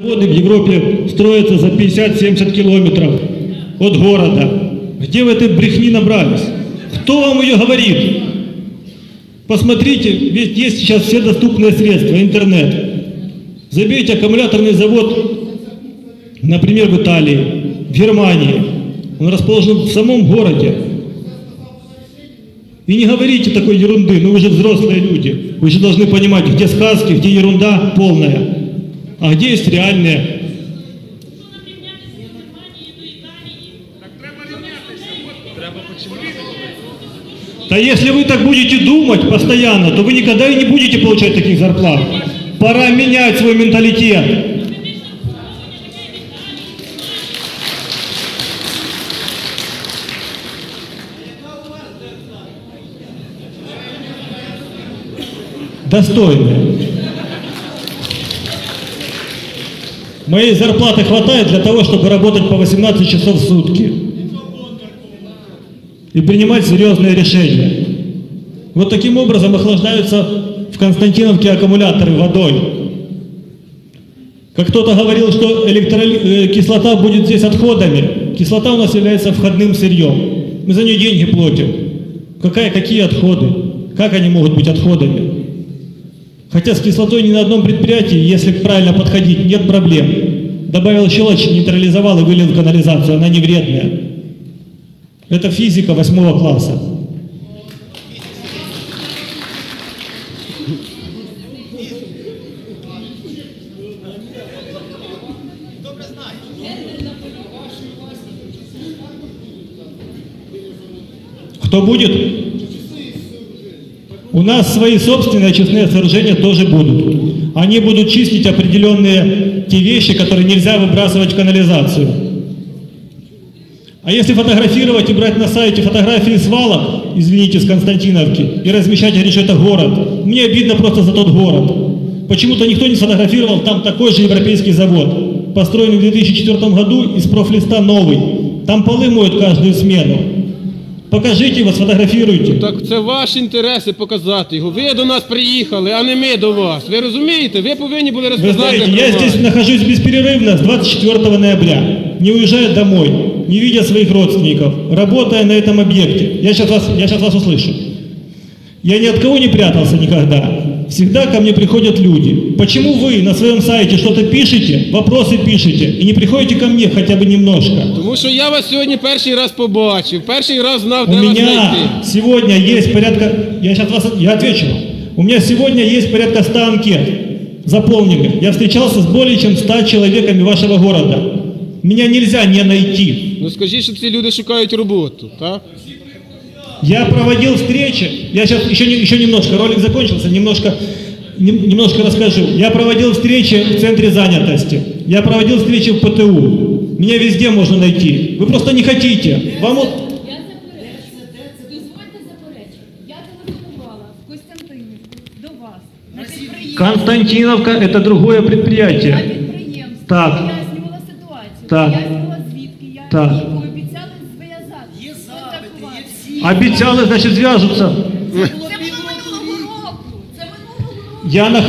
Заводы в Европе строятся за 50-70 километров от города. Где вы этой брехни набрались? Кто вам ее говорит? Посмотрите, ведь есть сейчас все доступные средства, интернет. Забейте аккумуляторный завод, например, в Италии, в Германии. Он расположен в самом городе. И не говорите такой ерунды, ну вы же взрослые люди. Вы же должны понимать, где сказки, где ерунда полная, а где есть реальные. Да если вы так будете думать постоянно, то вы никогда и не будете получать таких зарплат. Пора менять свой менталитет. Достойные. Моей зарплаты хватает для того, чтобы работать по 18 часов в сутки и принимать серьезные решения. Вот таким образом охлаждаются в Константиновке аккумуляторы водой. Как кто-то говорил, что электроли- э, кислота будет здесь отходами. Кислота у нас является входным сырьем. Мы за нее деньги платим. Какая, какие отходы? Как они могут быть отходами? Хотя с кислотой ни на одном предприятии, если правильно подходить, нет проблем. Добавил щелочь, нейтрализовал и вылил в канализацию, она не вредная. Это физика восьмого класса. Кто будет? У нас свои собственные очистные сооружения тоже будут. Они будут чистить определенные те вещи, которые нельзя выбрасывать в канализацию. А если фотографировать и брать на сайте фотографии свалок, извините, с Константиновки, и размещать, говорить, что это город, мне обидно просто за тот город. Почему-то никто не сфотографировал там такой же европейский завод, построенный в 2004 году из профлиста новый. Там полы моют каждую смену. Покажите его, сфотографируйте. Так це ваші інтереси показати його. Ви до нас приїхали, а не ми до вас. Ви розумієте? Ви повинні були Вы розказати. знаете, я громаді. здесь нахожусь беспрерывно с 24 ноября, не уезжая домой, не видя своих родственников, работая на этом объекте. Я сейчас вас, я сейчас вас услышу. Я ни от кого не прятался никогда. Всегда ко мне приходят люди. Почему вы на своем сайте что-то пишете, вопросы пишете, и не приходите ко мне хотя бы немножко? Тому що я вас сьогодні перший раз побачив, перший раз знав, У де вас меня знайти. сегодня есть порядка, я сейчас вас, я отвечу. вам. У меня сегодня есть порядка 100 анкет заполненных. Я встречался с более чем 100 человеками вашего города. Меня нельзя не найти. Ну скажіть, що ці люди шукають роботу, так? Я проводил встречи, я сейчас еще, не- еще немножко, ролик закончился, немножко, нем- немножко расскажу. Я проводил встречи в центре занятости, я проводил встречи в ПТУ. Меня везде можно найти. Вы просто не хотите. Вам вот Я заперечую. Дозвольте заперечити. Я телефонувала в Костянтинівку до вас на підприємство. Константиновка – это другое На предприятие. підприємство. Так. Пояснювала ситуацію. Так. Пояснювала звідки я. Так. Є всі. Обещали, значит, звяжутся. Це було минулого року. Це минулого року. Я нах...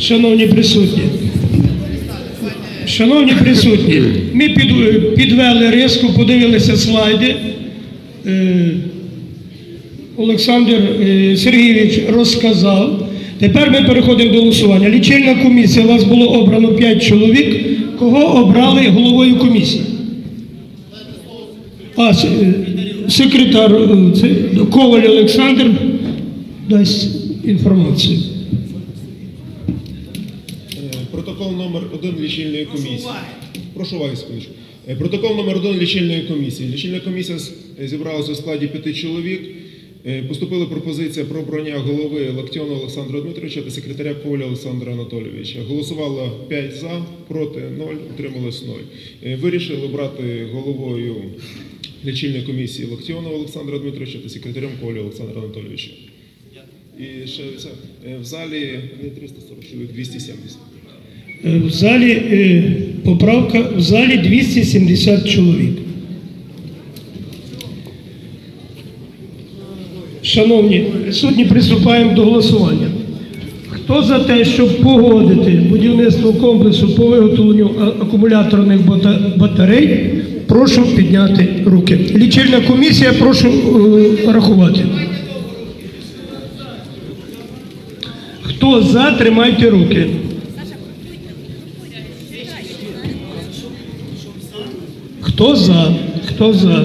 Шановні присутні, шановні присутні, ми підвели риску, подивилися слайди. Олександр е, Сергійович розказав. Тепер ми переходимо до голосування. Лічильна комісія, у вас було обрано 5 чоловік. Кого обрали головою комісії? А, е, секретар е, Коваль Олександр дасть інформацію. Протокол номер один лічильної комісії. Прошу уваги. Е, Протокол номер один лічильної комісії. Лічильна комісія зібралася у складі п'яти чоловік. Е, Поступила пропозиція про обрання голови Лактіона Олександра Дмитровича та секретаря Коваля Олександра Анатолійовича. Голосувало 5 за, проти 0, утрималось 0. Е, Вирішили обрати головою лічильної комісії Лактіона Олександра Дмитровича та секретарем Коваля Олександра Анатолійовича. І ще е, в залі не 340 чоловік, 270. Е, В залі поправка в залі 270 чоловік. Шановні присутні, приступаємо до голосування. Хто за те, щоб погодити будівництво комплексу по виготовленню акумуляторних батарей, прошу підняти руки. Лічильна комісія, прошу е, рахувати. Хто за, тримайте руки. Хто за? Хто за?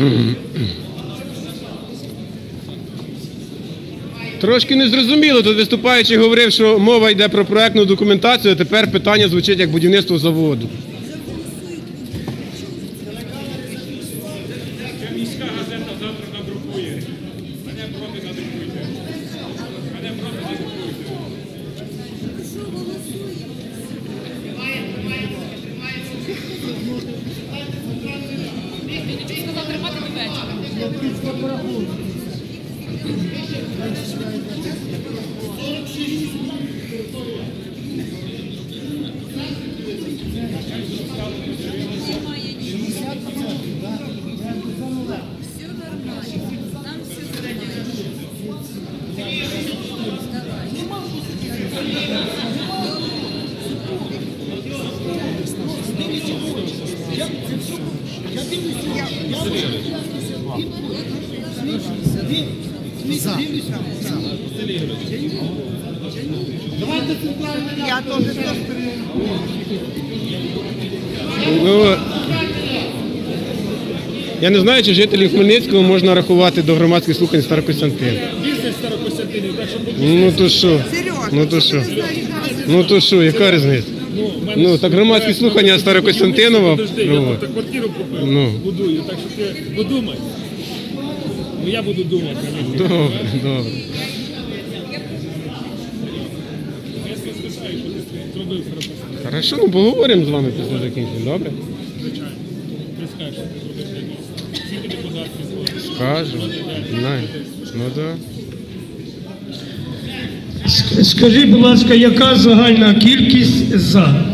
Mm-hmm. Трошки незрозуміло. Тут виступаючий говорив, що мова йде про проектну документацію, а тепер питання звучить як будівництво заводу. Сказав тримати до вечора. Я дивлюся, я дивлюся. Все нормально. Там все Ну, я не знаю, чи жителів Хмельницького можна рахувати до громадських слухань Старокостянтин. Ну то що? Ну то що? Ну то що, яка різниця? Ну так громадські слухання Старокостянтинова. Ну, Та квартиру купив, Ну. будую, так що ти подумай. Ну я буду думати, добре, добре. Я себе що ти зробив пропозицію. Хорошо, ну поговоримо з вами після закінчення, добре? Звичайно. Ти скажеш, що ти зробив для міста. Скільки ти податків сплатиш? Скажу. Знаю. Ну так. Ск- Скажіть, будь ласка, яка загальна кількість за?